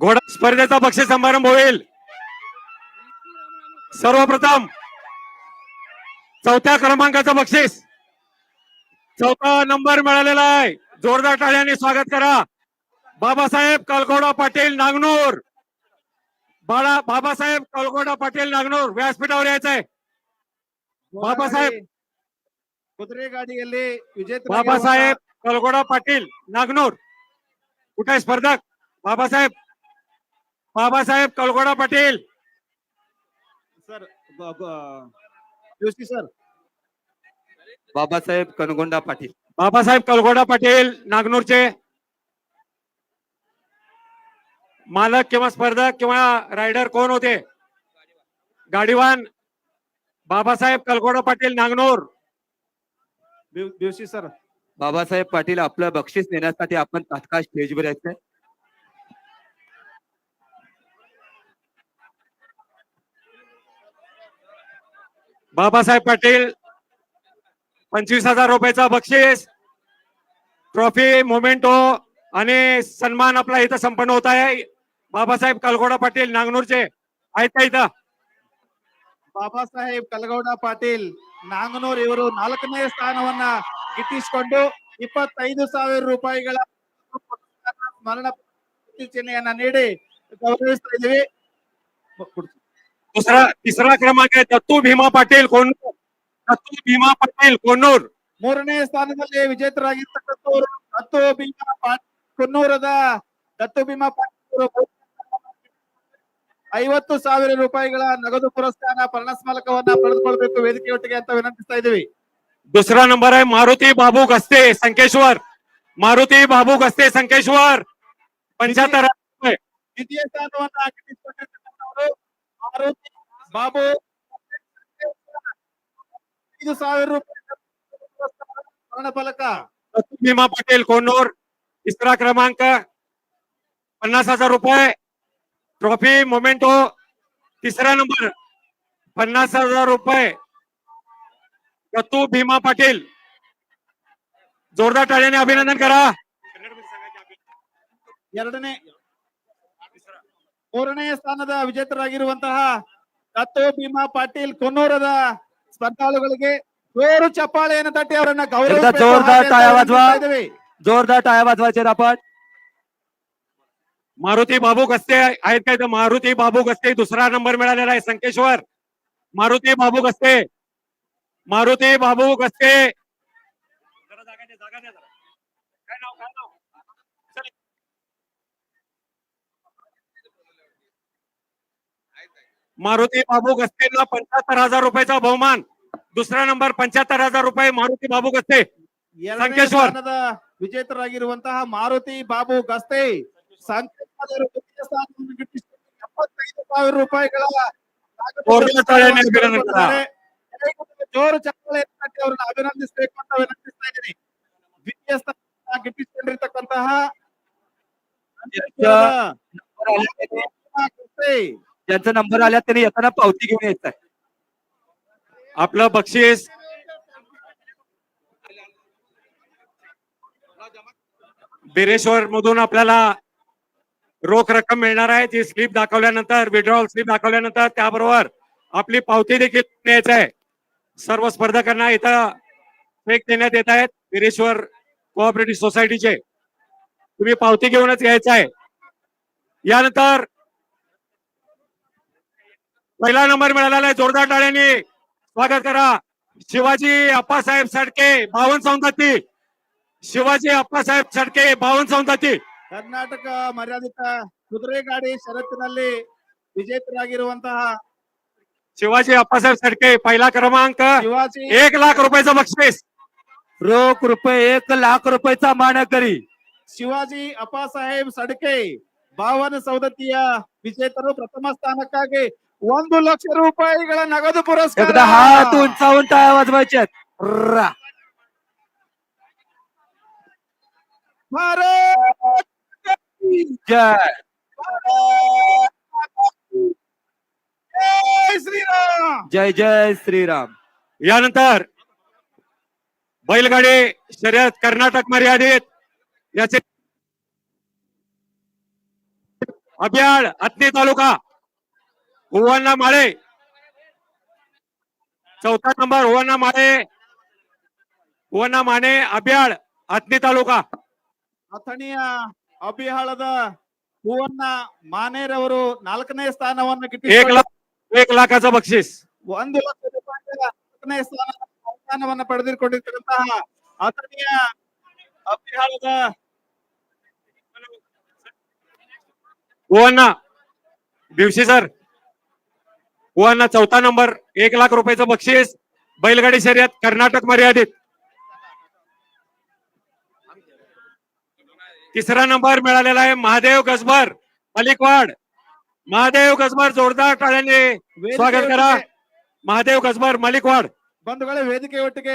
घोडा स्पर्धेचा पक्ष समारंभ होईल. सर्वप्रथम चौथ्या क्रमांकाचं बक्षीस. चौथा नंबर मिळालेला आहे. जोरदार टाळ्याने स्वागत करा. बाबासाहेब कलकोडा पाटील नागनूर. बाळा बाबासाहेब कलकोडा पाटील नागनूर व्यासपीठावर यायचंय. बाबासाहेब कुत्रे गाडीಯಲ್ಲಿ विजय बाबासाहेब कलकोडा पाटील नागनूर. कुठे स्पर्धक? Babasaheb Babasaheb Kalgoda Patil. Sir Joshi sir. Babasaheb Kangonda Patil. Babasaheb Kalgoda Patil नागनूरचे. मालक किंवा स्पर्धक किंवा रायडर कोण होते? गाडीवान बाबासाहेब कलगोडा पाटील नागनूर. जोशी सर. बाबासाहेब पाटील आपलं बक्षीस देण्यासाठी आपण तात्काळ स्टेजवर यायचंय बाबासाहेब पाटील पंचवीस हजार रुपयाचा बक्षीस ट्रॉफी मोमेंटो आणि सन्मान आपला इथं संपन्न होत आहे बाबासाहेब कलगोडा पाटील नागनूरचे आहेत का इथं ಬಾಬಾ ಸಾಹೇಬ್ ಕಲಗೌಡ ಪಾಟೀಲ್ ನಾಂಗನೂರ್ ಇವರು ನಾಲ್ಕನೇ ಸ್ಥಾನವನ್ನ ಗಿಟ್ಟಿಸಿಕೊಂಡು ಇಪ್ಪತ್ತೈದು ಸಾವಿರ ರೂಪಾಯಿಗಳ ಸ್ಮರಣ ಚಿಹ್ನೆಯನ್ನ ನೀಡಿ ಗೌರವಿಸ್ತಾ ಇದೀವಿ दुसरा तिसरा क्रमांक आहे दत्तू भीमा पाटील कोणूर दत्तू भीमा पाटील कोणूर ಮೂರನೇ ಸ್ಥಾನದಲ್ಲಿ ವಿಜೇತರಾಗಿರ್ತಕ್ಕಂಥವರು ದತ್ತು ಭೀಮಾ ಪಾಟೀಲ್ ಕುನ್ನೂರದ ದತ್ತು ಭೀಮಾ ಪಾಟೀಲ್ ಅವರು ಐವತ್ತು ಸಾವಿರ ರೂಪಾಯಿಗಳ ನಗದು ಪುರಸ್ಕಾರ ಸ್ಮಾರಕವನ್ನ ಪಡೆದುಕೊಳ್ಬೇಕು ವೇದಿಕೆಯೊಟ್ಟಿಗೆ ಅಂತ ವಿನಂತಿಸ್ತಾ ಇದೀವಿ दुसरा नंबर आहे मारुती बाबू गस्ते संकेश्वर मारुती बाबू गस्ते संकेश्वर पंच्याहत्तर हजार रुपये. ದ್ವಿತೀಯ ಸ್ಥಾನವನ್ನ ಗಿಟ್ಟಿಸಿಕೊಂಡಿರ್ತಕ್ಕಂಥವರು ಮಾರುತಿ ಬಾಬು ಐದು ಸಾವಿರ ರೂಪಾಯಿ ಸ್ಮರಣ ಫಲಕ दत्तू भीमा पाटील कोणूर तिसरा क्रमांक पन्नास हजार रुपये ट्रॉफी मोमेंटो तिसरा नंबर पन्नास हजार रुपये दत्तू भीमा पाटील जोरदार टाळ्याने अभिनंदन करा ಎರಡನೇ ಮೂರನೇ ಸ್ಥಾನದ ವಿಜೇತರಾಗಿರುವಂತಹ ದತ್ತು ಭೀಮಾ ಪಾಟೀಲ್ ಕೊನ್ನೂರದ ಸ್ಪರ್ಧಾಳುಗಳಿಗೆ ಜೋರು ಚಪ್ಪಾಳೆಯನ್ನು ತಟ್ಟಿ ಅವರನ್ನ एकदा जोरदार टाळ्या वाजवा. ಇದ್ದೀವಿ जोरदार टाळ्या वाजवायचे आपण मारुती बाबू गस्ते आहेत काय तर मारुती बाबू गस्ते दुसरा नंबर मिळालेला आहे संकेश्वर मारुती बाबू गस्ते मारुती बाबू गस्ते मारुती बाबू गस्तेला पंच्याहत्तर हजार रुपयाचा बहुमान दुसरा नंबर पंच्याहत्तर हजार रुपये मारुती बाबू गस्ते ಎರಡನೇ ಸಂಕೇಶ್ವರ್. ಸ್ಥಾನದ ವಿಜೇತರಾಗಿರುವಂತಹ ಮಾರುತಿ ಬಾಬು ಗಸ್ತೆ ಸಂಕೇಶ್ವರರು ದ್ವಿತೀಯ ಸ್ಥಾನವನ್ನು ಗಿಟ್ಟಿಸಿಕೊಂಡು ಎಪ್ಪತ್ತೈದು ಸಾವಿರ ರೂಪಾಯಿಗಳ ಜೋರಾದ ತಾಳಿಯನ್ನು ಅಭಿನಂದನೆ ಕರ. ಜೋರು ಚಪ್ಪಾಳೆಯನ್ನು ತಟ್ಟಿ ಅವರನ್ನ ಅಭಿನಂದಿಸಬೇಕು ಅಂತ ವಿನಂತಿಸ್ತಾ ಇದ್ದೀನಿ ದ್ವಿತೀಯ ಸ್ಥಾನ ಗಿಟ್ಟಿಸಿಕೊಂಡಿರ್ತಕ್ಕಂತಹ ಸಂಕೇಶ್ವರದ नंबर आल्या त्यांनी- ಗಸ್ತೆ ज्यांचा नंबर आला त्यांनी येताना पावती घेऊन यायचंय. आपलं बक्षीस. बिरेश्वर मधून आपल्याला रोख रक्कम मिळणार आहे ती स्लिप दाखवल्यानंतर विड्रॉल स्लिप दाखवल्यानंतर त्याबरोबर आपली पावती देखील द्यायची आहे सर्व स्पर्धकांना इथं चेक देण्यात येत आहेत बिरेश्वर कोऑपरेटिव्ह सोसायटीचे तुम्ही पावती घेऊनच घ्यायचं आहे यानंतर पहिला नंबर मिळालेला आहे जोरदार टाळ्यांनी स्वागत करा शिवाजी अप्पासाहेब सडके बावन सौंदती शिवाजी अप्पासाहेब सडके बावन सौंदती ಕರ್ನಾಟಕ ಮರ್ಯಾದಿತ ಕುದುರೆ ಗಾಡಿ ಷರತ್ತಿನಲ್ಲಿ ವಿಜೇತರಾಗಿರುವಂತಹ शिवाजी अप्पासाहेब सडके पहिला क्रमांक ಶಿವಾಜಿ एक लाख रुपयाचं बक्षीस रोख रुपये एक लाख रुपयाचा मानकरी ಶಿವಾಜಿ ಅಪ್ಪಾಸಾಹೇಬ್ ಸಡ್ಕೆ ಬಾವನ ಸೌದತ್ತಿಯ ವಿಜೇತರು ಪ್ರಥಮ ಸ್ಥಾನಕ್ಕಾಗಿ ಒಂದು ಲಕ್ಷ ರೂಪಾಯಿಗಳ ನಗದು ಪುರಸ್ಕಾರ एकदा हात उंचावून टाळ्या वाजवायच्यात रा. भारत की जय भारत माता की जय श्रीराम जय जय श्रीराम यानंतर बैलगाडी शर्यत कर्नाटक मर्यादित याचे अभ्याड अत्नी तालुका ઓવરના ಮಾಳೆ ચૌથા નંબર ઓવરના માળે ಓನ ಮಾನೆ ಅಬ್ಯಾಳ್ ಹತ್ತನೇ ತಾಲೂಕಾ ಅಥಣಿಯ ಅಬಿಹಾಳದ ಹೂವನ್ನ ಮಾನೇರವರು ನಾಲ್ಕನೇ ಸ್ಥಾನವನ್ನು ಗಿಟ್ಟಿ ಲಾಖ ಬಕ್ಷಿಸ್. ಒಂದು ಲಕ್ಷ ನಾಲ್ಕನೇ ಸ್ಥಾನ ಸ್ಥಾನವನ್ನು ಪಡೆದಿಕೊಂಡಿರ್ತಕ್ಕಂತಹ ಅಥಣಿಯ ಅಬಿಹಾಳದ ಹೂವನ್ನ ಬಿವ್ಸಿ ಸರ್. हुवण्णा चौथा नंबर एक लाख रुपयाचं बक्षीस बैलगाडी शर्यत कर्नाटक मर्यादित तिसरा नंबर मिळालेला आहे महादेव गजबर मलिकवाड महादेव गजबर जोरदार टाळ्याने स्वागत करा महादेव गजबर मलिकवाड ಬಂಧುಗಳೇ ವೇದಿಕೆ ಒಟ್ಟಿಗೆ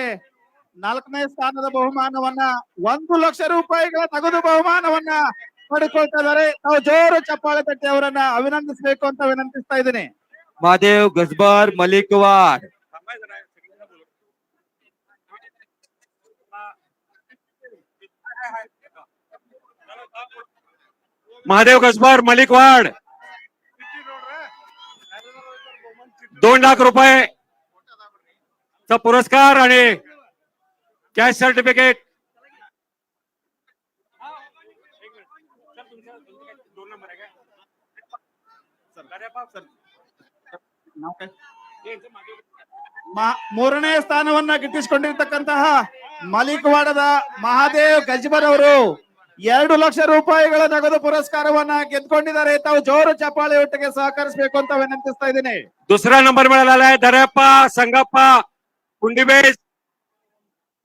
ನಾಲ್ಕನೇ ಸ್ಥಾನದ ಬಹುಮಾನವನ್ನ ಒಂದು ಲಕ್ಷ ರೂಪಾಯಿಗಳ ನಗದು ಬಹುಮಾನವನ್ನ ಪಡೆದುಕೊಳ್ತಾ ಇದ್ದಾರೆ ನಾವು ಜೋರು ಚಪ್ಪಾಳೆ ತಟ್ಟಿ ಅವರನ್ನ ಅಭಿನಂದಿಸಬೇಕು ಅಂತ ವಿನಂತಿಸ್ತಾ ಇದ್ದೀನಿ महादेव गजबर मलिकवाड महादेव गजबर मलिकवाड. दोन लाख रुपये चा पुरस्कार आणि कॅश सर्टिफिकेट ಮೂರನೇ ಸ್ಥಾನವನ್ನ ಗಿಟ್ಟಿಸಿಕೊಂಡಿರ್ತಕ್ಕಂತಹ ಮಲಿಕವಾಡದ ಮಹಾದೇವ್ ಗಜ್ಬರ್ ಅವರು ಎರಡು ಲಕ್ಷ ರೂಪಾಯಿಗಳ ನಗದು ಪುರಸ್ಕಾರವನ್ನ ಗೆದ್ಕೊಂಡಿದ್ದಾರೆ ತಾವು ಜೋರು ಚಪ್ಪಾಳೆ ಒಟ್ಟಿಗೆ ಸಹಕರಿಸಬೇಕು ಅಂತ ವಿನಂತಿಸ್ತಾ ಇದ್ದೀನಿ दुसरा नंबर मिळालेला आहे दर्याप्पा संगप्पा कुंडीबेज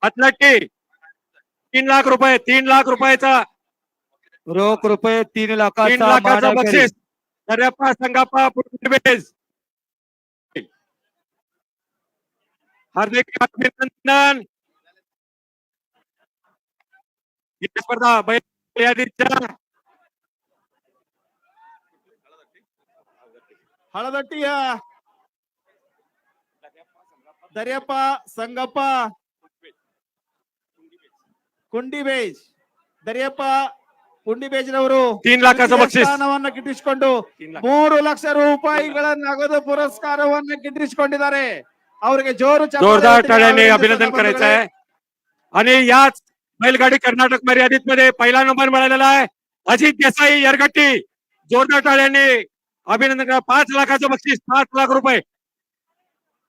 हतलट्टी तीन लाख रुपये तीन लाख रुपयाचा रोख रुपये तीन तीन लाखाचा लाखाचं मानकरी. बक्षीस दर्याप्पा संगप्पा कुंडीबेज हार्दिक अभिनंदन ही स्पर्धा बैल यादीच्या ಹಳದಟ್ಟಿಯ ದರ್ಯಪ್ಪ ಸಂಗಪ್ಪ ಕುಂಡಿಬೇಜ್ ದರ್ಯಪ್ಪ ಕುಂಡಿಬೇಜ್ರವರು तीन लाखाचं ತೃತೀಯ बक्षीस ಸ್ಥಾನವನ್ನ ಗಿಟ್ಟಿಸಿಕೊಂಡು तीन लाख. ಮೂರು ಲಕ್ಷ ರೂಪಾಯಿಗಳ ನಗದು ಪುರಸ್ಕಾರವನ್ನ ಗಿಟ್ಟಿಸಿಕೊಂಡಿದ್ದಾರೆ ಅವರಿಗೆ ಜೋರು ಚಪ್ಪಾಳೆ जोरदार ಒಟ್ಟಿಗೆ टाळ्याने ಅಭಿನಂದಿಸೋಣ अभिनंदन करायचं ಬಂಧುಗಳೇ. आहे आणि याच बैलगाडी कर्नाटक मर्यादित मध्ये पहिला नंबर मिळालेला आहे अजित देसाई यरगट्टी जोरदार टाळ्याने अभिनंदन करा पाच लाखाचं बक्षीस पाच लाख रुपये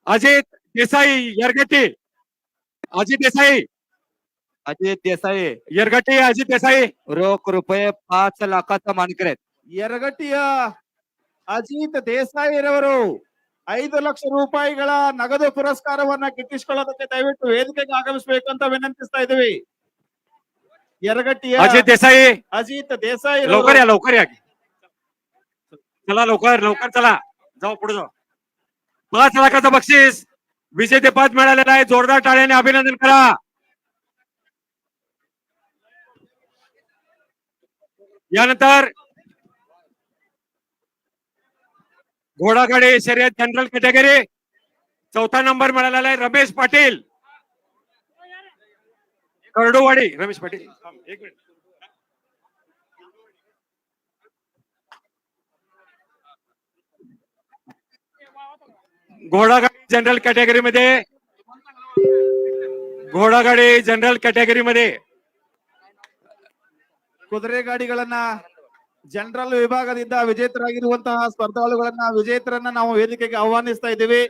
अजित देसाई यरगट्टी अजित देसाई अजित देसाई यरगट्टी अजित देसाई रोख रुपये पाच लाखाचा मानकर आहेत ಯರಗಟ್ಟಿಯ ಅಜಿತ್ ದೇಸಾಯಿರವರು ಐದು ಲಕ್ಷ ರೂಪಾಯಿಗಳ ನಗದು ಪುರಸ್ಕಾರವನ್ನ ಗಿಟ್ಟಿಸಿಕೊಳ್ಳೋದಕ್ಕೆ ದಯವಿಟ್ಟು ವೇದಿಕೆಗೆ ಆಗಮಿಸಬೇಕು ಅಂತ ವಿನಂತಿಸ್ತಾ ಇದ್ದೀವಿ ಯರಗಟ್ಟಿಯ अजित देसाई ಅಜಿತ್ ದೇಸಾಯಿ लवकर या लवकर या चला लवकर लवकर चला जाऊ पुढे जाऊ पाच लाखाचं बक्षीस विजेते पद मिळालेलं आहे जोरदार टाळ्याने अभिनंदन करा यानंतर घोडागाडी शर्यत जनरल कॅटेगरी चौथा नंबर मिळालेला आहे रमेश पाटील करडूवाडी रमेश पाटील थांब, एक मिनिट घोडागाडी जनरल कॅटेगरी मध्ये घोडागाडी जनरल कॅटेगरी मध्ये ಕುದುರೆ ಗಾಡಿಗಳನ್ನ ಜನರಲ್ ವಿಭಾಗದಿಂದ ವಿಜೇತರಾಗಿರುವಂತಹ ಸ್ಪರ್ಧಾಳುಗಳನ್ನ ವಿಜೇತರನ್ನ ನಾವು ವೇದಿಕೆಗೆ ಆಹ್ವಾನಿಸ್ತಾ ಇದ್ದೀವಿ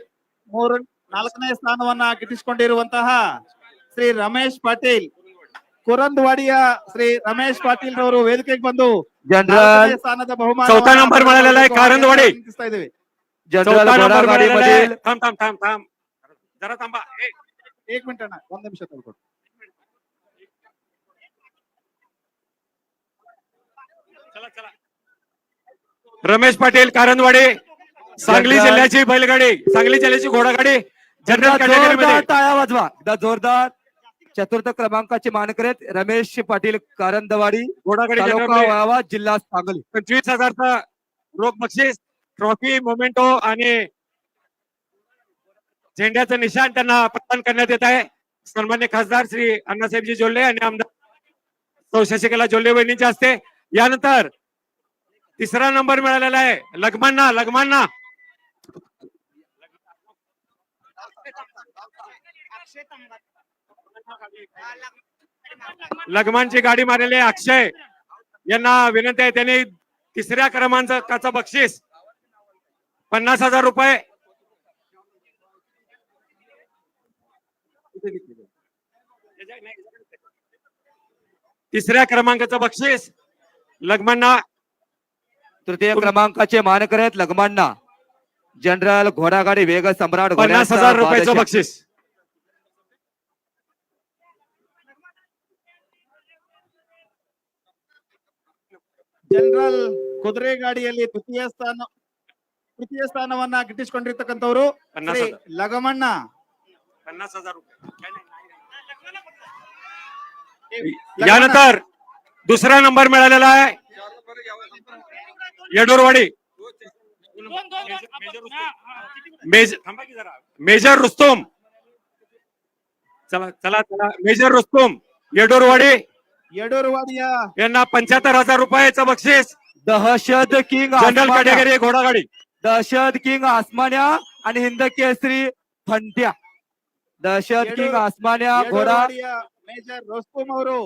ಮೂರು ನಾಲ್ಕನೇ ಸ್ಥಾನವನ್ನ ಗಿಟ್ಟಿಸಿಕೊಂಡಿರುವಂತಹ ಶ್ರೀ ರಮೇಶ್ ಪಾಟೀಲ್ ಕುರಂದವಾಡಿಯ ಶ್ರೀ ರಮೇಶ್ ಪಾಟೀಲ್ ರವರು ವೇದಿಕೆಗೆ ಬಂದು जनरल ನಾಲ್ಕನೇ ಸ್ಥಾನದ ಬಹುಮಾನ चौथा नंबर मिळालेला आहे कारंदवाडी. ಇದ್ದೀವಿ जनरल चौथा नंबर घोडागाडी मिळालेला आहे. मधील थांब थांब थांब थांब जरा थांबा ए, ಏಕ್ ಮಿನಿಟ್ ಅಣ್ಣ ಒಂದ್ ನಿಮಿಷ ತಗೊಳ್ಕೊಡಿ रमेश पाटील कारंदवाडी सांगली जिल्ह्याची बैलगाडी सांगली जिल्ह्याची घोडागाडी जनरल जोरदारमध्ये. टाळ्या वाजवा. एकदा जोरदार चतुर्थ क्रमांकाचे मानकर आहेत रमेश पाटील कारंदवाडी घोडागाडी वाळवा जिल्हा सांगली. पंचवीस हजारचा रोख बक्षीस ट्रॉफी मोमेंटो आणि झेंड्याचं निशाण त्यांना प्रदान करण्यात येत आहे. सन्मान्य खासदार श्री अण्णासाहेबजी जोल्ले आणि आमदार सौ शशिकला जोल्ले वहिनींच्या हस्ते. यानंतर तिसरा नंबर मिळालेला आहे. लगमांना लगमांना लगमानची गाडी मारलेली आहे अक्षय. यांना विनंती आहे त्यांनी तिसऱ्या क्रमांकाचं बक्षीस. पन्नास हजार रुपये. तिसऱ्या क्रमांकाचं बक्षीस. लगमांना तृतीय क्रमांकाचे मानकर आहेत लगमांना जनरल घोडागाडी वेग सम्राट पन्नास घोड्यांचा हजार रुपयाचं बादशाह. बक्षीस ಜನರಲ್ ಕುದುರೆ ಗಾಡಿಯಲ್ಲಿ ತೃತೀಯ ಸ್ಥಾನ ತೃತೀಯ ಸ್ಥಾನವನ್ನ ಗಿಟ್ಟಿಸಿಕೊಂಡಿರ್ತಕ್ಕಂಥವ್ರು पन्नास ಶ್ರೀ हजार ಲಗಮಣ್ಣ पन्नास हजार रुपये ಲಗಮಣ್ಣ. यानंतर दुसरा नंबर मिळालेला आहे येडूरवाडी मेज- थांबा की जरा. मेजर रुस्तुम चला चला चला मेजर रुस्तुम येडूरवाडी ಯಡೂರವಾಡಿಯ यांना पंच्याहत्तर हजार रुपयाचं बक्षीस दहशत किंग जनरल आसमान्या. कॅटेगरी घोडागाडी दहशत किंग आसमान्या आणि हिंद केसरी फंट्या दहशत येडू- किंग आसमान्या घोडा ಯಡೂರವಾಡಿಯ ಮೇಜರ್ ರೋಸ್ತುಮ್ ಅವರು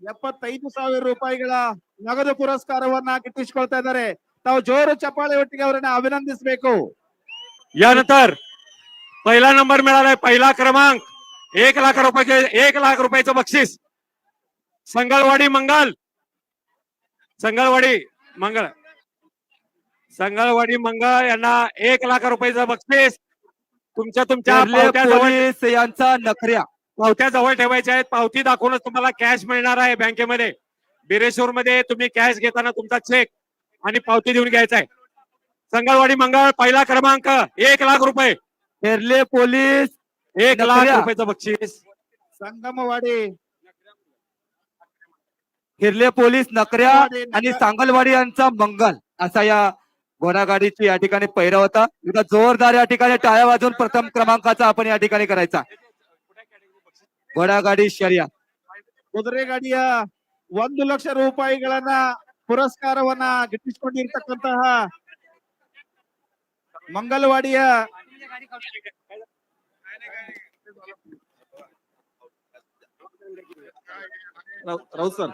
ಎಪ್ಪತ್ತೈದು ಸಾವಿರ ರೂಪಾಯಿಗಳ ನಗದು ಪುರಸ್ಕಾರವನ್ನ ಗಿಟ್ಟಿಸಿಕೊಳ್ತಾ ಇದ್ದಾರೆ ತಾವು ಜೋರು ಚಪ್ಪಾಳೆ ಒಟ್ಟಿಗೆ ಅವರನ್ನ ಅಭಿನಂದಿಸಬೇಕು यानंतर पहिला नंबर मिळालाय पहिला क्रमांक एक लाख रुपयाचे एक लाख रुपयाचं बक्षीस संगळवाडी मंगल संगळवाडी मंगळ संगळवाडी मंगळ यांना एक लाख रुपयाचं बक्षीस तुमच्या तुमच्या केरले पावत्याजवळ पोलीस यांचा नखऱ्या पावत्या जवळ ठेवायच्या आहेत पावती दाखवूनच तुम्हाला कॅश मिळणार आहे बँकेमध्ये बिरेश्वर मध्ये तुम्ही कॅश घेताना तुमचा चेक आणि पावती देऊन घ्यायचा आहे. संगळवाडी मंगळ पहिला क्रमांक एक लाख रुपये. हेरले पोलीस. एक लाख रुपयाचं बक्षीस. संगमवाडी. हिरले पोलीस नकऱ्या आणि सांगलवाडी यांचा मंगल. असा या घोडागाडीची या ठिकाणी पहिरा होता. एकदा जोरदार या ठिकाणी टाळ्या वाजून प्रथम क्रमांकाचा आपण या ठिकाणी करायचा. घोडागाडी शर्या कुदरे गाडी ಒಂದು ಲಕ್ಷ ರೂಪಾಯಿಗಳನ್ನ ಪುರಸ್ಕಾರವನ್ನ ಗಿಟ್ಟಿಸಿಕೊಂಡಿರ್ತಕ್ಕಂತಹ ಮಂಗಲವಾಡಿಯ ರೌತ್ ಸರ್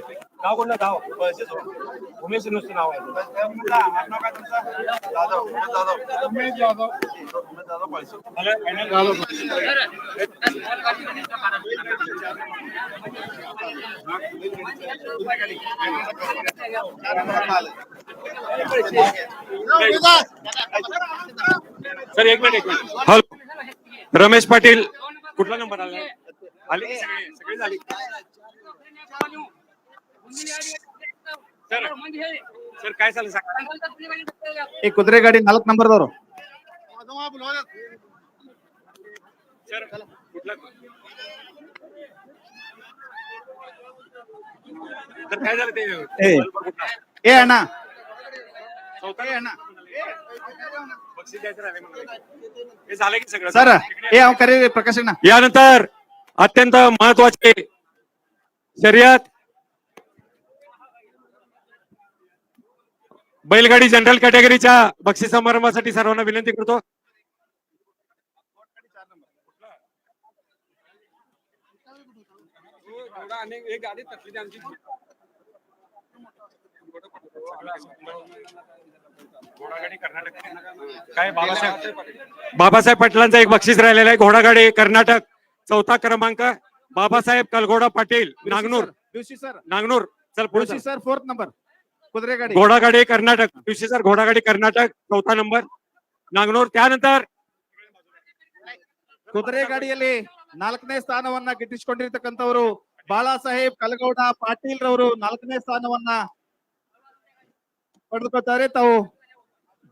गाव हा. चौका. गाव उमेश नुसतं नाव आहे सर एक मिनिट एक मिनिट हॅलो. रमेश पाटील कुठला नंबर आला? आले सगळे? सगळे झाले? सर सर काय झालं सांगा ಈ ಕುದುರೆ ಗಾಡಿ ನಾಲ್ಕು ನಂಬರ್ದವರು सर कुठला तर काय झालं ते ए. ಏ ಅಣ್ಣ चौथा ಏ ಅಣ್ಣ बक्षीस द्यायचं राहिले मला. हे झालं की सगळं ಸರ್ ಏ ಅವ್ ಕರೀರಿ ಪ್ರಕಾಶ್ ಅಣ್ಣ यानंतर अत्यंत महत्वाचे शर्यत बैलगाडी जनरल कॅटेगरीच्या बक्षीस समारंभासाठी सर्वांना विनंती करतो. काय बाबासाहेब बाबासाहेब पाटलांचं एक बक्षीस राहिलेलं आहे घोडागाडी कर्नाटक चौथा क्रमांक. बाबासाहेब कलगोडा पाटील नागनूर. जोशी सर. नागनूर चल पुढे सर फोर्थ नंबर कुत्रेगाडी घोडागाडी कर्नाटक पिवशी सर घोडागाडी कर्नाटक चौथा नंबर नागनूर त्यानंतर ಕುದುರೆಗಾಡಿಯಲ್ಲಿ ನಾಲ್ಕನೇ ಸ್ಥಾನವನ್ನ ಗಿಟ್ಟಿಸಿಕೊಂಡಿರ್ತಕ್ಕಂಥವರು ಬಾಳಾ ಸಾಹೇಬ್ ಕಲಗೌಡ ಪಾಟೀಲ್ ರವರು ನಾಲ್ಕನೇ ಸ್ಥಾನವನ್ನ ಪಡೆದುಕೊಳ್ತಾರೆ. ತಾವು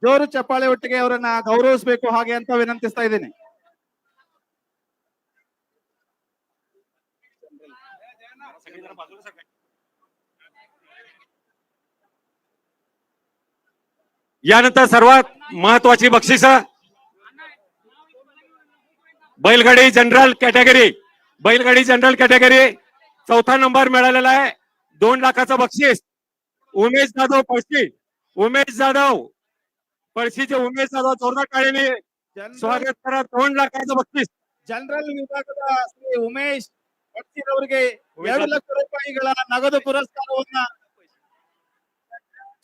ಜೋರು ಚಪ್ಪಾಳೆ ಒಟ್ಟಿಗೆ ಅವರನ್ನ ಗೌರವಿಸಬೇಕು ಹಾಗೆ ಅಂತ ವಿನಂತಿಸ್ತಾ ಇದ್ದೀನಿ. यानंतर सर्वात महत्वाची बक्षिस बैलगाडी जनरल कॅटेगरी बैलगाडी जनरल कॅटेगरी चौथा नंबर मिळालेला आहे दोन लाखाचं बक्षीस उमेश जाधव पळशी उमेश जाधव पळशीचे उमेश जाधव जोरदार टाळीने स्वागत करा दोन लाखाचं बक्षीस ಜನರಲ್ ವಿಭಾಗದ ಶ್ರೀ ಉಮೇಶ್ ಪಟ್ಸೀರ್ ಅವರಿಗೆ ಎರಡು ಲಕ್ಷ ರೂಪಾಯಿಗಳ ನಗದು ಪುರಸ್ಕಾರವನ್ನ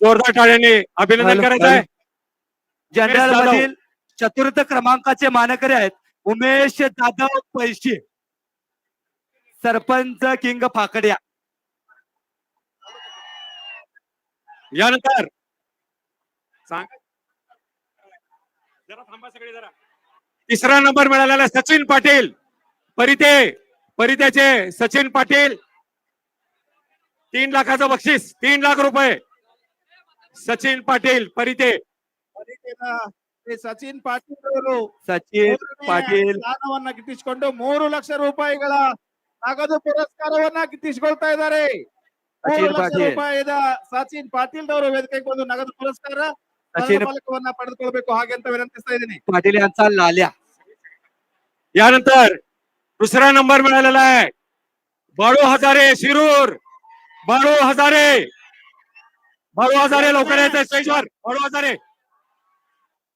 जोरदार टाळ्याने अभिनंदन करायचं आहे जनरल. मधील चतुर्थ क्रमांकाचे मानकरी आहेत. उमेश जाधव पैशी सरपंच किंग फाकड्या. यानंतर सांग. जरा थांबा सगळे जरा. तिसरा नंबर मिळालेला सचिन पाटील. परिते परितेचे सचिन पाटील. तीन लाखाचं बक्षीस तीन लाख रुपये. सचिन पाटील परिते ಅದಕ್ಕಿಂತ ಶ್ರೀ ಸಚಿನ್ ಪಾಟೀಲ್ ಅವರು सचिन ಮೂರನೇ ಪಾಟೀಲ್ ಸ್ಥಾನವನ್ನ ಗಿಟ್ಟಿಸಿಕೊಂಡು ಮೂರು ಲಕ್ಷ ರೂಪಾಯಿಗಳ ನಗದು ಪುರಸ್ಕಾರವನ್ನ ಗಿಟ್ಟಿಸಿಕೊಳ್ತಾ ಇದ್ದಾರೆ ಮೂರು ಸಚಿನ್ ಲಕ್ಷ ಪಾಟೀಲ್ ರೂಪಾಯಿದ ಸಚಿನ್ ಪಾಟೀಲ್ ಅವರು ವೇದಿಕೆಗೆ ಬಂದು ನಗದು ಪುರಸ್ಕಾರ सचिन ಫಲಕವನ್ನ ಪಡೆದುಕೊಳ್ಬೇಕು ಹಾಗೆ ಅಂತ ವಿನಂತಿಸ್ತಾ ಇದ್ದೀನಿ पाटील यांचा लाल्या यानंतर दुसरा नंबर मिळालेला आहे बाळू हजारे शिरूर बाळू हजारे बाळू हजारे लवकर यायचं स्टेजवर बाळू हजारे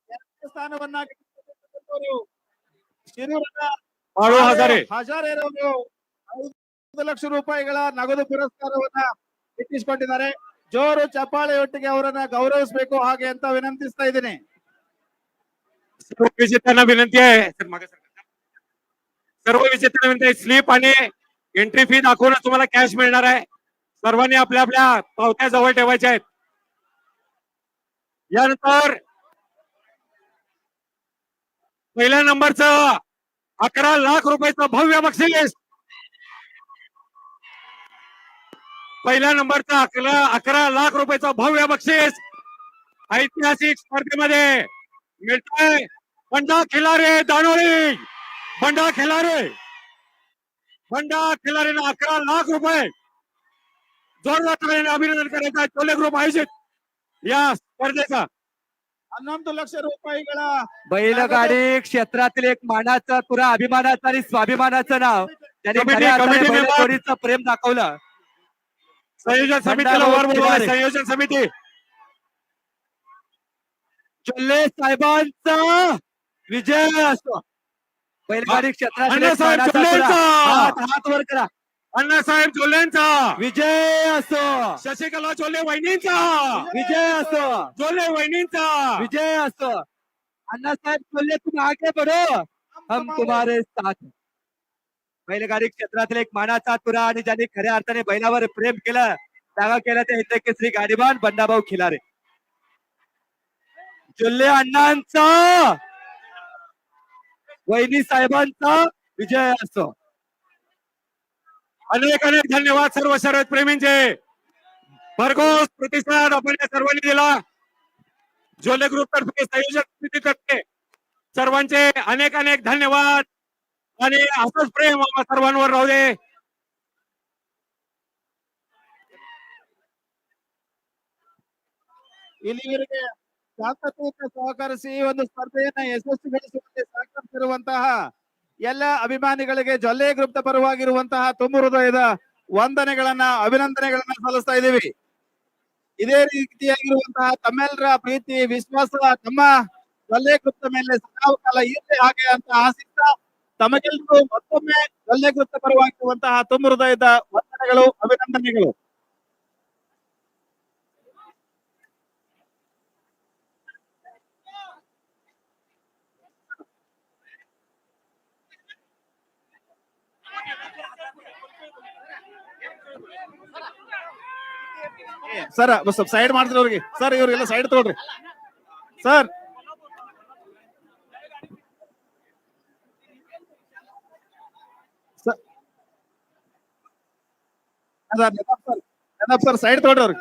ಎರಡನೇ ಸ್ಥಾನವನ್ನ ಗಿಟ್ಟಿಸಿಕೊಂಡಿರುವವರು ಶಿರೂರಿನ बाळू हजारे ಹಜಾರೆರವರು ಐದು ಲಕ್ಷ ರೂಪಾಯಿಗಳ ನಗದು ಪುರಸ್ಕಾರವನ್ನ ಗಿಟ್ಟಿಸಿಕೊಂಡಿದ್ದಾರೆ ಜೋರು ಚಪ್ಪಾಳೆಯೊಟ್ಟಿಗೆ ಅವರನ್ನ ಗೌರವಿಸಬೇಕು ಹಾಗೆ ಅಂತ ವಿನಂತಿಸ್ತಾ ಇದ್ದೀನಿ सर्व विजेत्यांना विनंती आहे सर, मागे सरका. सर्व विजेत्यांना विनंती आहे स्लिप आणि एंट्री फी दाखवूनच तुम्हाला कॅश मिळणार आहे सर्वांनी आपल्या आपल्या पावत्या जवळ ठेवायच्या आहेत. यानंतर पहिल्या नंबरचं अकरा लाख रुपयाचं भव्य बक्षीस. पहिल्या नंबरचं अकरा अकरा लाख रुपयाचं भव्य बक्षीस ऐतिहासिक स्पर्धेमध्ये मिळतंय. बंडा खिलारे दानोळी. बंडा खिलारे. बंडा खिलारेनं अकरा लाख रुपये जोरदार टाळ्याने अभिनंदन करायचं आहे टोले ग्रुप आयोजित या स्पर्धेचा ಹನ್ನೊಂದು ಲಕ್ಷ ರೂಪಾಯಿಗಳ बैलगाडी क्षेत्रातील एक मानाचा तुरा अभिमानाचं आणि स्वाभिमानाचं नाव त्याने कमिटी- खऱ्या अर्थाने कमिटी member. बैलजोडीचं प्रेम दाखवलं संयोजन समितीला बंडा वर बोलवा खिलारे. संयोजन समिती चुल्ले साहेबांचा विजय असतो बैलगाडी क्षेत्रातील एक अण्णासाहेब मानाचा तुरा. चुल्लेंचा. हात हात वर करा अण्णासाहेब जोल्यांचा विजय असो. शशिकला जोले वहिनींचा. विजय असो. जोले वहिनींचा. विजय असो. अण्णासाहेब चुल्ले तुम आगे बढ़ो. हम तुम्हारे साथ. बैलगाडी क्षेत्रातील एक मानाचा तुरा आणि ज्यांनी खऱ्या अर्थाने बैलावर प्रेम केलं त्यागा केलं ते हिंद केसरी गाडीबान बंडाभाऊ खिलारे. जुल्ले अण्णांचा वहिनी साहेबांचा विजय असो. अनेक अनेक धन्यवाद सर्व शर्यत प्रेमींचे भरघोस प्रतिसाद आपण या सर्वांनी दिला जोले ग्रुप तर्फे संयोजक समितीतर्फे सर्वांचे अनेक अनेक धन्यवाद आणि असंच प्रेम आम्हा सर्वांवर राहू दे ಇಲ್ಲಿವರೆಗೆ ಶಾಂತತೆಯಿಂದ ಸಹಕರಿಸಿ ಈ ಒಂದು ಸ್ಪರ್ಧೆಯನ್ನ ಯಶಸ್ವಿಗೊಳಿಸುವಂತೆ ಸಹಕರಿಸಿರುವಂತಹ ಎಲ್ಲ ಅಭಿಮಾನಿಗಳಿಗೆ ಜೊಲ್ಲೆ ಗ್ರೂಪ್ ಪರವಾಗಿರುವಂತಹ ತುಂಬು ಹೃದಯದ ವಂದನೆಗಳನ್ನ, ಅಭಿನಂದನೆಗಳನ್ನ ಸಲ್ಲಿಸ್ತಾ ಇದ್ದೀವಿ. ಇದೇ ರೀತಿಯಾಗಿರುವಂತಹ ತಮ್ಮೆಲ್ಲರ ಪ್ರೀತಿ, ವಿಶ್ವಾಸ, ತಮ್ಮ ಜೊಲ್ಲೆ ಗ್ರೂಪ್ ಮೇಲೆ ಸದಾಕಾಲ ಇರಲಿ ಹಾಗೆ ಅಂತ ಆಸಕ್ತ ತಮಗೆಲ್ಲರೂ ಮತ್ತೊಮ್ಮೆ ಗಲ್ಲೆಕೃತ ಪರವಾಗಿರುವಂತಹ ತುಂಬು ಹೃದಯದ ವಂದನೆಗಳು, ಅಭಿನಂದನೆಗಳು. ಸರ್ ಸ್ವಲ್ಪ ಸೈಡ್ ಮಾಡ್ತೀರಿ ಅವ್ರಿಗೆ ಸರ್ ಇವ್ರಿಗೆಲ್ಲ ಸೈಡ್ ತಗೊಳ್ರಿ ಸರ್ सर साईड तोडवर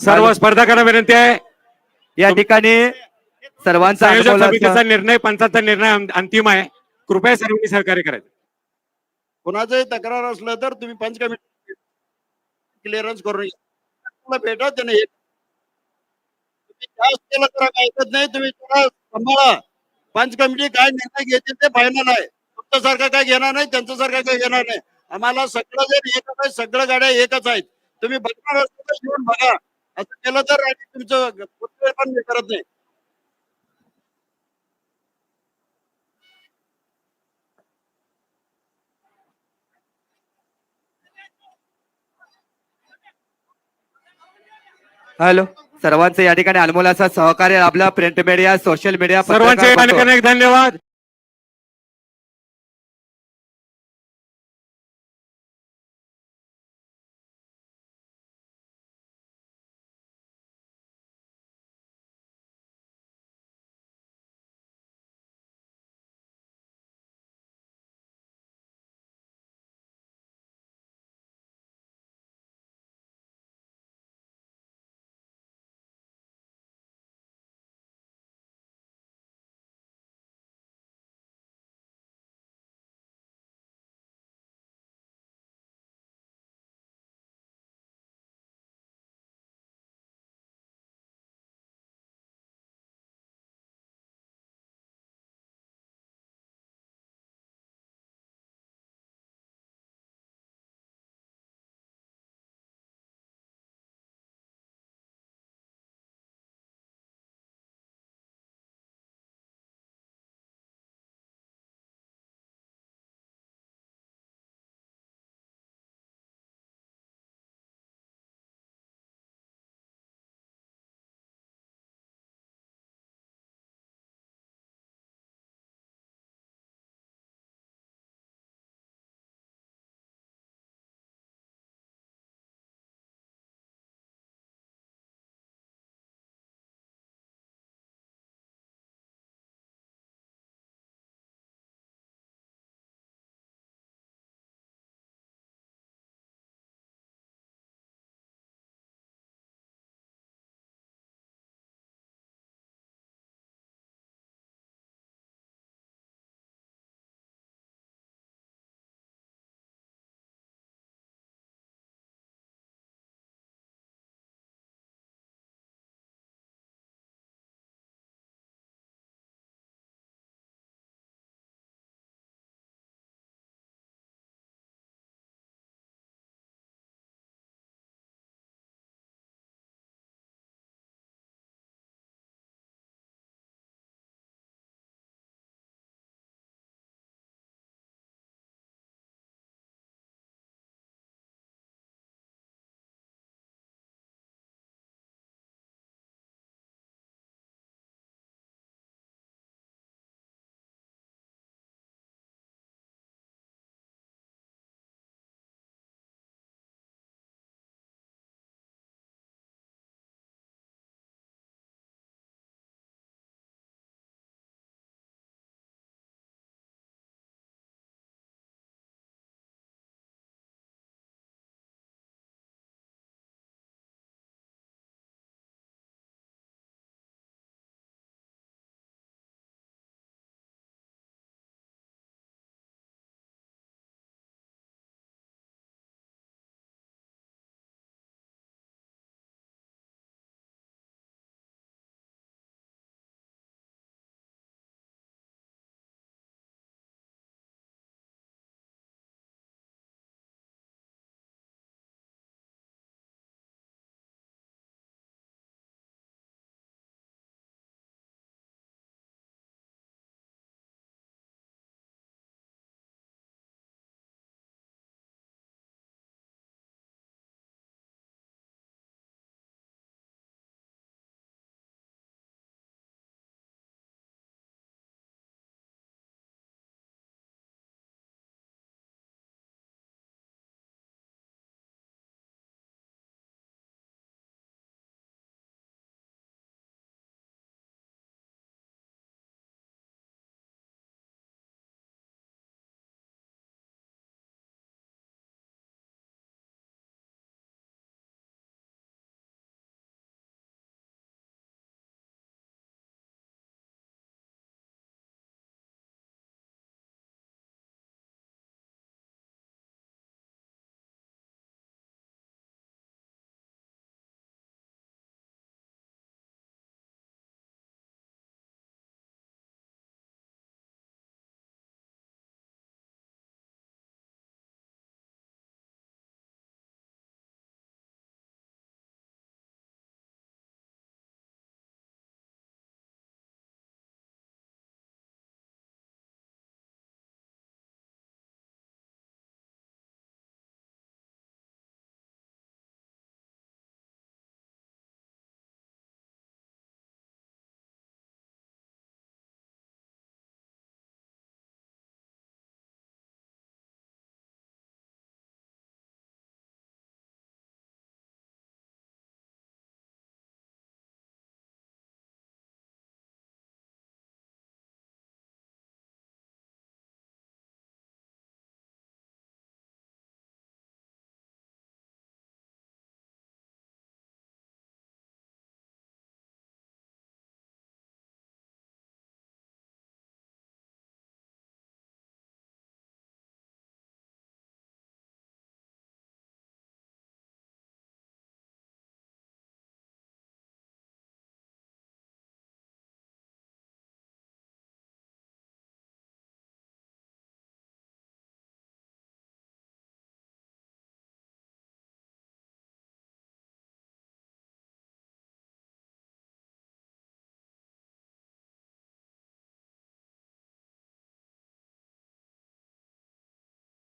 सर्व स्पर्धकांना विनंती आहे या ठिकाणी सर्वांचा संयोजक अनुभव समितीचा असं- निर्णय पंचांचा निर्णय अंत- अंतिम आहे कृपया सर्वांनी सहकार्य करायचं कुणाचंही तक्रार असलं तर तुम्ही पंच कमिटी क्लिअरन्स करून या. तुम्हाला भेटा त्याने जास्त केलं तर ऐकत नाही. तुम्ही थोडा सांभाळा. पंच कमिटी काय निर्णय घेतील ते फायनल आहे. तुमच्यासारखं काय घेणार नाही त्यांच्यासारखं काय घेणार नाही. आम्हाला सगळं जर एकच आहे सगळं गाड्या एकच आहेत. तुम्ही बघणार असं येऊन बघा. असं केलं तर तुमचं पण हे करत नाही. हॅलो. सर्वांचं या ठिकाणी अनमोल असं सहकार्य आपला प्रिंट मीडिया सोशल मीडिया सर्वांचे धन्यवाद.